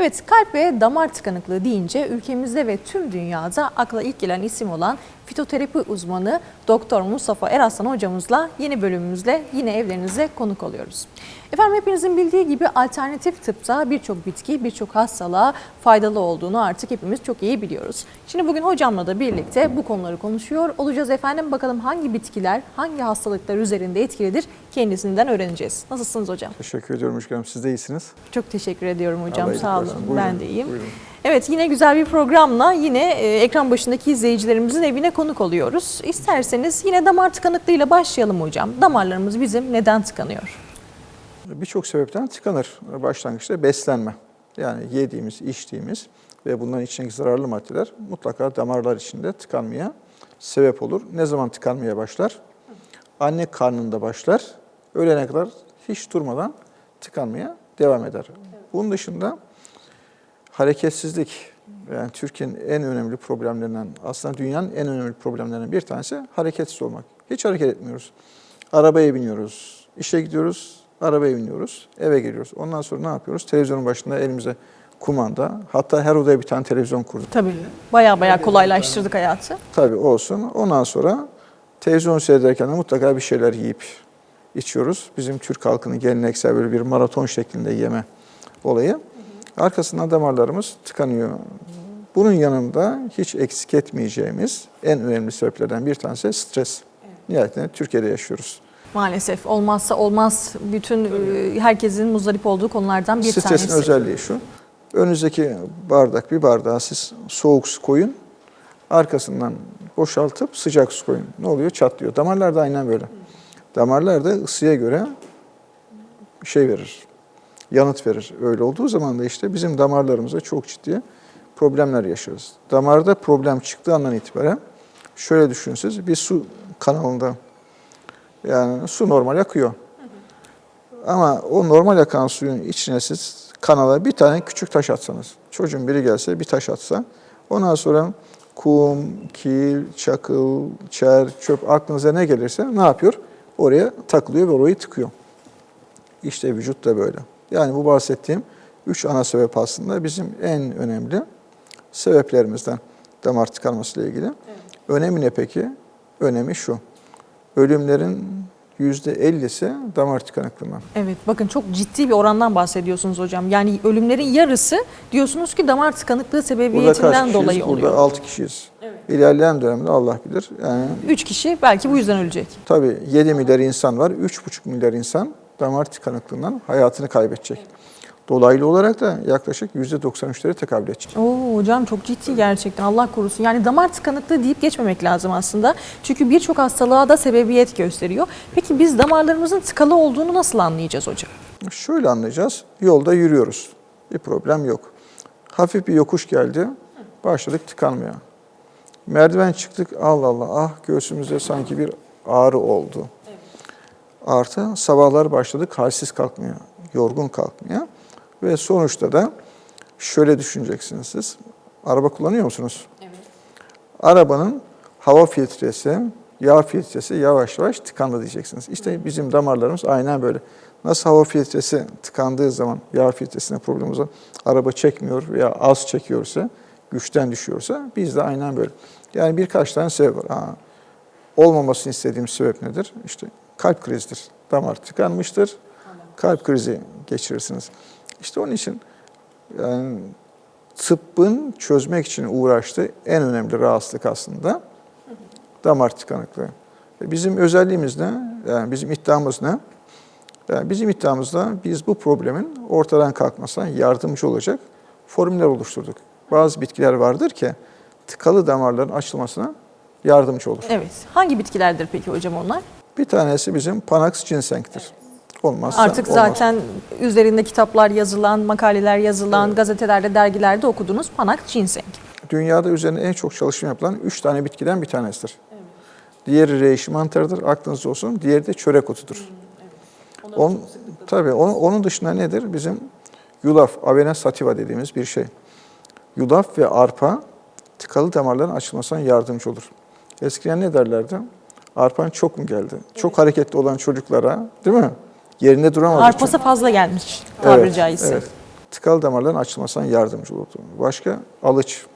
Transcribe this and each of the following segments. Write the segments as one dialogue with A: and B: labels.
A: Evet kalp ve damar tıkanıklığı deyince ülkemizde ve tüm dünyada akla ilk gelen isim olan fitoterapi uzmanı Doktor Mustafa Eraslan hocamızla yeni bölümümüzle yine evlerinize konuk oluyoruz. Efendim hepinizin bildiği gibi alternatif tıpta birçok bitki birçok hastalığa faydalı olduğunu artık hepimiz çok iyi biliyoruz. Şimdi bugün hocamla da birlikte bu konuları konuşuyor olacağız efendim. Bakalım hangi bitkiler hangi hastalıklar üzerinde etkilidir kendisinden öğreneceğiz. Nasılsınız hocam?
B: Teşekkür ediyorum Müşkülüm. Siz de iyisiniz.
A: Çok teşekkür ediyorum hocam. Sağ olun.
B: Buyurun,
A: Ben de iyiyim.
B: buyurun.
A: Evet yine güzel bir programla yine e, ekran başındaki izleyicilerimizin evine konuk oluyoruz. İsterseniz yine damar tıkanıklığıyla başlayalım hocam. Damarlarımız bizim neden tıkanıyor?
B: Birçok sebepten tıkanır. Başlangıçta beslenme. Yani yediğimiz, içtiğimiz ve bunların içindeki zararlı maddeler mutlaka damarlar içinde tıkanmaya sebep olur. Ne zaman tıkanmaya başlar? Anne karnında başlar. Ölene kadar hiç durmadan tıkanmaya devam eder. Bunun dışında hareketsizlik yani Türkiye'nin en önemli problemlerinden aslında dünyanın en önemli problemlerinden bir tanesi hareketsiz olmak. Hiç hareket etmiyoruz. Arabaya biniyoruz, işe gidiyoruz, arabaya biniyoruz, eve geliyoruz. Ondan sonra ne yapıyoruz? Televizyonun başında elimize kumanda, hatta her odaya bir tane televizyon kurduk.
A: Tabii baya baya kolaylaştırdık hayatı.
B: Tabii olsun. Ondan sonra televizyon seyrederken de mutlaka bir şeyler yiyip içiyoruz. Bizim Türk halkının geleneksel böyle bir maraton şeklinde yeme olayı. Arkasından damarlarımız tıkanıyor. Bunun yanında hiç eksik etmeyeceğimiz en önemli sebeplerden bir tanesi stres. Nihayetinde Türkiye'de yaşıyoruz.
A: Maalesef olmazsa olmaz bütün e, herkesin muzdarip olduğu konulardan bir
B: Stresin
A: tanesi.
B: özelliği şu. Önünüzdeki bardak, bir bardağa siz soğuk su koyun. Arkasından boşaltıp sıcak su koyun. Ne oluyor? Çatlıyor. Damarlar da aynen böyle. Damarlar da ısıya göre şey verir. Yanıt verir. Öyle olduğu zaman da işte bizim damarlarımıza çok ciddi problemler yaşarız. Damarda problem çıktığı andan itibaren şöyle düşünün bir su kanalında yani su normal akıyor. Ama o normal akan suyun içine siz kanala bir tane küçük taş atsanız, çocuğun biri gelse bir taş atsa, ondan sonra kum, kil, çakıl, çer, çöp aklınıza ne gelirse ne yapıyor? Oraya takılıyor ve orayı tıkıyor. İşte vücut da böyle. Yani bu bahsettiğim üç ana sebep aslında bizim en önemli sebeplerimizden damar tıkanması ile ilgili. Önemi ne peki? Önemi şu. Ölümlerin %50'si damar tıkanıklığından.
A: Evet bakın çok ciddi bir orandan bahsediyorsunuz hocam. Yani ölümlerin yarısı diyorsunuz ki damar tıkanıklığı
B: Burada kaç
A: sebebiyetinden
B: kişiyiz?
A: dolayı
B: Burada
A: oluyor.
B: 6 kişiyiz. İlerleyen dönemde Allah bilir. Yani
A: 3 kişi belki bu yüzden ölecek.
B: tabii 7 milyar insan var. 3,5 milyar insan damar tıkanıklığından hayatını kaybedecek. Dolaylı olarak da yaklaşık %93'lere tekabül edecek.
A: Oo hocam çok ciddi gerçekten Allah korusun. Yani damar tıkanıklığı deyip geçmemek lazım aslında. Çünkü birçok hastalığa da sebebiyet gösteriyor. Peki biz damarlarımızın tıkalı olduğunu nasıl anlayacağız hocam?
B: Şöyle anlayacağız. Yolda yürüyoruz. Bir problem yok. Hafif bir yokuş geldi. Başladık tıkanmaya. Merdiven çıktık. Allah Allah ah göğsümüzde sanki bir ağrı oldu. Artı sabahlar başladık halsiz kalkmaya, yorgun kalkmaya. Ve sonuçta da şöyle düşüneceksiniz siz. Araba kullanıyor musunuz?
A: Evet.
B: Arabanın hava filtresi, yağ filtresi yavaş yavaş tıkandı diyeceksiniz. İşte bizim damarlarımız aynen böyle. Nasıl hava filtresi tıkandığı zaman yağ filtresine problem olan araba çekmiyor veya az çekiyorsa, güçten düşüyorsa biz de aynen böyle. Yani birkaç tane sebep var. Ha, olmamasını istediğim sebep nedir? İşte kalp krizidir. Damar tıkanmıştır. Kalp krizi geçirirsiniz. İşte onun için yani tıbbın çözmek için uğraştığı en önemli rahatsızlık aslında damar tıkanıklığı. E Bizim özelliğimiz ne? Yani bizim iddiamız ne? Yani bizim iddiamızda biz bu problemin ortadan kalkmasına yardımcı olacak formüller oluşturduk. Bazı bitkiler vardır ki tıkalı damarların açılmasına yardımcı olur.
A: Evet. Hangi bitkilerdir peki hocam onlar?
B: Bir tanesi bizim Panax ginseng'tir. Olmazsa
A: Artık
B: olmaz.
A: zaten üzerinde kitaplar yazılan, makaleler yazılan, gazetelerde, dergilerde okuduğunuz panak ginseng.
B: Dünyada üzerine en çok çalışma yapılan üç tane bitkiden bir tanesidir. Diğeri reishi mantarıdır, aklınızda olsun. Diğeri de çörek otudur. Onun, tabii onun, onun dışında nedir? Bizim yulaf, avena sativa dediğimiz bir şey. Yulaf ve arpa tıkalı damarların açılmasına yardımcı olur. Eskiden ne derlerdi? Arpan çok mu geldi? Çok hareketli olan çocuklara, değil mi? Yerinde duramadı.
A: Arpası fazla gelmiş tabiri caizse.
B: Evet. tıkalı damarların açılmasına yardımcı olurdu. Başka alıç.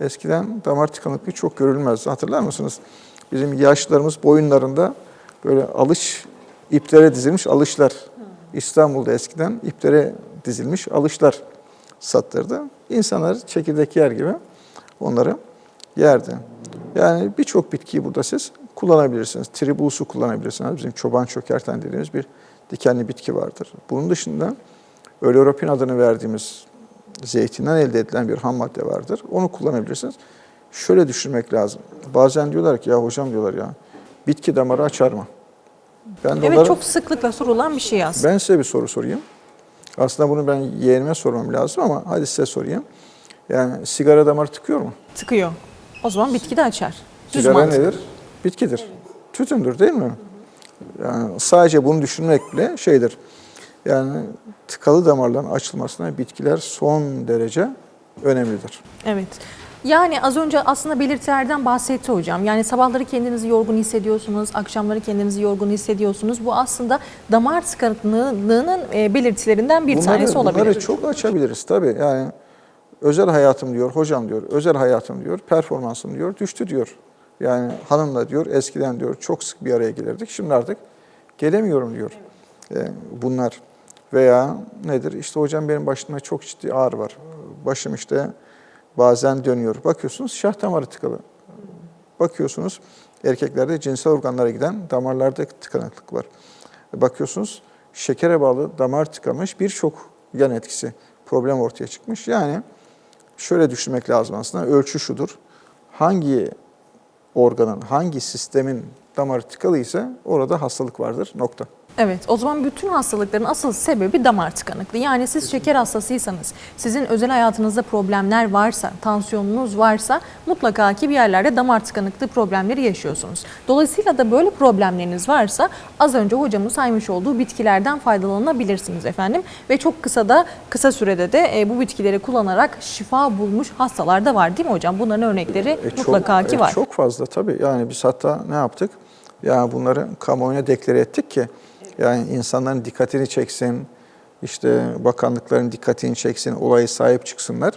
B: Eskiden damar tıkanıklığı çok görülmezdi. Hatırlar mısınız? Bizim yaşlılarımız boyunlarında böyle alış iplere dizilmiş alışlar. İstanbul'da eskiden iplere dizilmiş alışlar sattırdı. İnsanlar çekirdek yer gibi onları yerdi. Yani birçok bitkiyi burada siz kullanabilirsiniz. Tribulsu kullanabilirsiniz. Bizim çoban çökerten dediğimiz bir dikenli bitki vardır. Bunun dışında Öleropin adını verdiğimiz zeytinden elde edilen bir ham madde vardır. Onu kullanabilirsiniz. Şöyle düşünmek lazım. Bazen diyorlar ki ya hocam diyorlar ya bitki damarı açar mı? Ben
A: Evet
B: onlara-
A: çok sıklıkla sorulan bir şey aslında.
B: ben size bir soru sorayım. Aslında bunu ben yeğenime sormam lazım ama hadi size sorayım. Yani sigara damarı tıkıyor mu?
A: Tıkıyor. O zaman bitki de açar. Düz
B: Sigara
A: mantık.
B: nedir? Bitkidir. Tütündür değil mi? Yani sadece bunu düşünmek bile şeydir. Yani tıkalı damarların açılmasına bitkiler son derece önemlidir.
A: Evet. Yani az önce aslında belirtilerden bahsetti hocam. Yani sabahları kendinizi yorgun hissediyorsunuz, akşamları kendinizi yorgun hissediyorsunuz. Bu aslında damar tıkanıklığının e, belirtilerinden bir tanesi olabilir.
B: Bunları çok açabiliriz tabii. Yani özel hayatım diyor, hocam diyor, özel hayatım diyor, performansım diyor, düştü diyor. Yani hanımla diyor, eskiden diyor çok sık bir araya gelirdik. Şimdi artık gelemiyorum diyor. Ee, bunlar veya nedir? İşte hocam benim başımda çok ciddi ağrı var. Başım işte bazen dönüyor. Bakıyorsunuz şah damarı tıkalı. Bakıyorsunuz erkeklerde cinsel organlara giden damarlarda tıkanıklık var. Bakıyorsunuz şekere bağlı damar tıkamış birçok yan etkisi, problem ortaya çıkmış. Yani şöyle düşünmek lazım aslında. Ölçü şudur. Hangi organın, hangi sistemin damarı tıkalı ise orada hastalık vardır. Nokta.
A: Evet, o zaman bütün hastalıkların asıl sebebi damar tıkanıklığı. Yani siz şeker hastasıysanız, sizin özel hayatınızda problemler varsa, tansiyonunuz varsa mutlaka ki bir yerlerde damar tıkanıklığı problemleri yaşıyorsunuz. Dolayısıyla da böyle problemleriniz varsa az önce hocamın saymış olduğu bitkilerden faydalanabilirsiniz efendim. Ve çok kısa da kısa sürede de e, bu bitkileri kullanarak şifa bulmuş hastalar da var değil mi hocam? Bunların örnekleri
B: E, çok-
A: mutlaka ki
B: e,
A: var.
B: Çok fazla tabii. Yani biz hatta ne yaptık? Yani bunları kamuoyuna deklare ettik ki yani insanların dikkatini çeksin, işte bakanlıkların dikkatini çeksin, olayı sahip çıksınlar.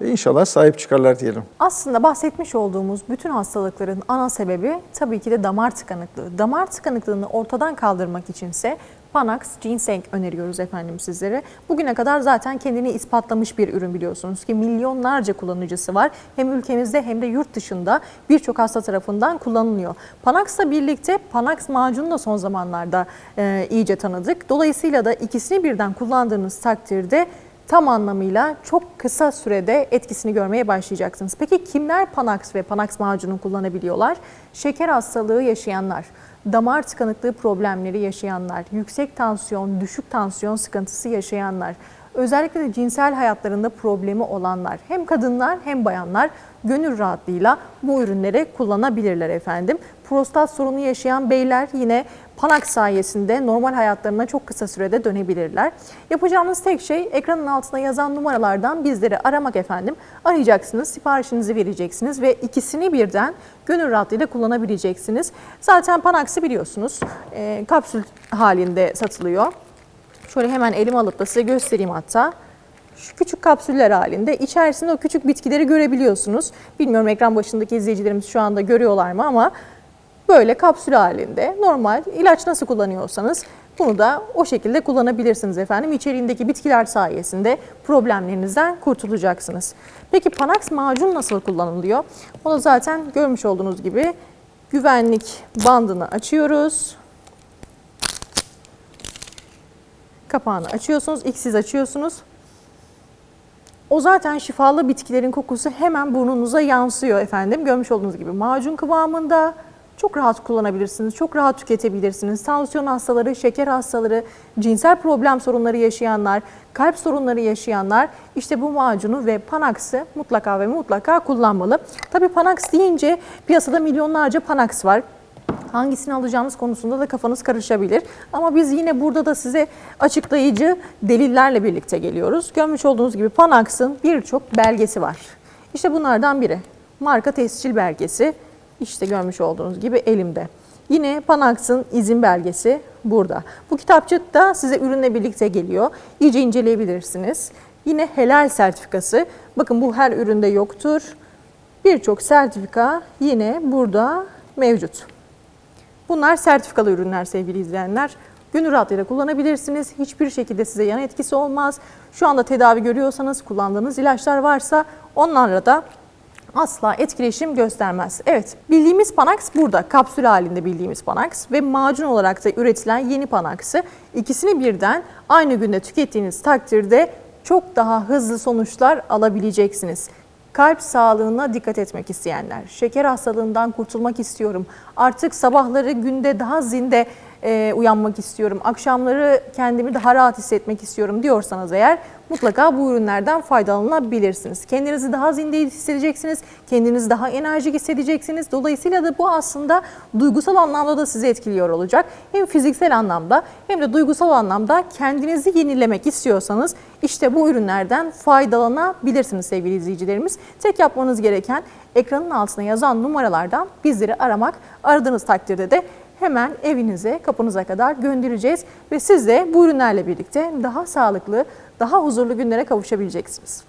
B: E inşallah sahip çıkarlar diyelim.
A: Aslında bahsetmiş olduğumuz bütün hastalıkların ana sebebi tabii ki de damar tıkanıklığı. Damar tıkanıklığını ortadan kaldırmak içinse Panax Ginseng öneriyoruz efendim sizlere. Bugüne kadar zaten kendini ispatlamış bir ürün biliyorsunuz ki milyonlarca kullanıcısı var. Hem ülkemizde hem de yurt dışında birçok hasta tarafından kullanılıyor. Panax'la birlikte Panax macunu da son zamanlarda e, iyice tanıdık. Dolayısıyla da ikisini birden kullandığınız takdirde tam anlamıyla çok kısa sürede etkisini görmeye başlayacaksınız. Peki kimler Panax ve Panax macunu kullanabiliyorlar? Şeker hastalığı yaşayanlar, damar tıkanıklığı problemleri yaşayanlar, yüksek tansiyon, düşük tansiyon sıkıntısı yaşayanlar, özellikle de cinsel hayatlarında problemi olanlar, hem kadınlar hem bayanlar gönül rahatlığıyla bu ürünleri kullanabilirler efendim. Prostat sorunu yaşayan beyler yine Panax sayesinde normal hayatlarına çok kısa sürede dönebilirler. Yapacağınız tek şey ekranın altına yazan numaralardan bizleri aramak efendim. Arayacaksınız, siparişinizi vereceksiniz ve ikisini birden gönül rahatlığıyla kullanabileceksiniz. Zaten Panax'ı biliyorsunuz e, kapsül halinde satılıyor. Şöyle hemen elime alıp da size göstereyim hatta. Şu küçük kapsüller halinde içerisinde o küçük bitkileri görebiliyorsunuz. Bilmiyorum ekran başındaki izleyicilerimiz şu anda görüyorlar mı ama böyle kapsül halinde normal ilaç nasıl kullanıyorsanız bunu da o şekilde kullanabilirsiniz efendim. İçeriğindeki bitkiler sayesinde problemlerinizden kurtulacaksınız. Peki Panax macun nasıl kullanılıyor? Onu zaten görmüş olduğunuz gibi güvenlik bandını açıyoruz. Kapağını açıyorsunuz, ilk siz açıyorsunuz. O zaten şifalı bitkilerin kokusu hemen burnunuza yansıyor efendim. Görmüş olduğunuz gibi macun kıvamında çok rahat kullanabilirsiniz, çok rahat tüketebilirsiniz. Tansiyon hastaları, şeker hastaları, cinsel problem sorunları yaşayanlar, kalp sorunları yaşayanlar işte bu macunu ve Panax'ı mutlaka ve mutlaka kullanmalı. Tabii Panax deyince piyasada milyonlarca Panax var. Hangisini alacağınız konusunda da kafanız karışabilir. Ama biz yine burada da size açıklayıcı delillerle birlikte geliyoruz. Görmüş olduğunuz gibi Panax'ın birçok belgesi var. İşte bunlardan biri. Marka tescil belgesi. İşte görmüş olduğunuz gibi elimde. Yine Panax'ın izin belgesi burada. Bu kitapçık da size ürünle birlikte geliyor. İyice inceleyebilirsiniz. Yine helal sertifikası. Bakın bu her üründe yoktur. Birçok sertifika yine burada mevcut. Bunlar sertifikalı ürünler sevgili izleyenler. Gönül rahatlığıyla kullanabilirsiniz. Hiçbir şekilde size yan etkisi olmaz. Şu anda tedavi görüyorsanız, kullandığınız ilaçlar varsa onlarla da asla etkileşim göstermez. Evet, bildiğimiz Panax burada. Kapsül halinde bildiğimiz Panax ve macun olarak da üretilen yeni Panax'ı ikisini birden aynı günde tükettiğiniz takdirde çok daha hızlı sonuçlar alabileceksiniz. Kalp sağlığına dikkat etmek isteyenler, şeker hastalığından kurtulmak istiyorum, artık sabahları günde daha zinde e, uyanmak istiyorum, akşamları kendimi daha rahat hissetmek istiyorum diyorsanız eğer mutlaka bu ürünlerden faydalanabilirsiniz. Kendinizi daha zinde hissedeceksiniz, kendinizi daha enerjik hissedeceksiniz. Dolayısıyla da bu aslında duygusal anlamda da sizi etkiliyor olacak. Hem fiziksel anlamda hem de duygusal anlamda kendinizi yenilemek istiyorsanız işte bu ürünlerden faydalanabilirsiniz sevgili izleyicilerimiz. Tek yapmanız gereken ekranın altına yazan numaralardan bizleri aramak. Aradığınız takdirde de hemen evinize, kapınıza kadar göndereceğiz ve siz de bu ürünlerle birlikte daha sağlıklı, daha huzurlu günlere kavuşabileceksiniz.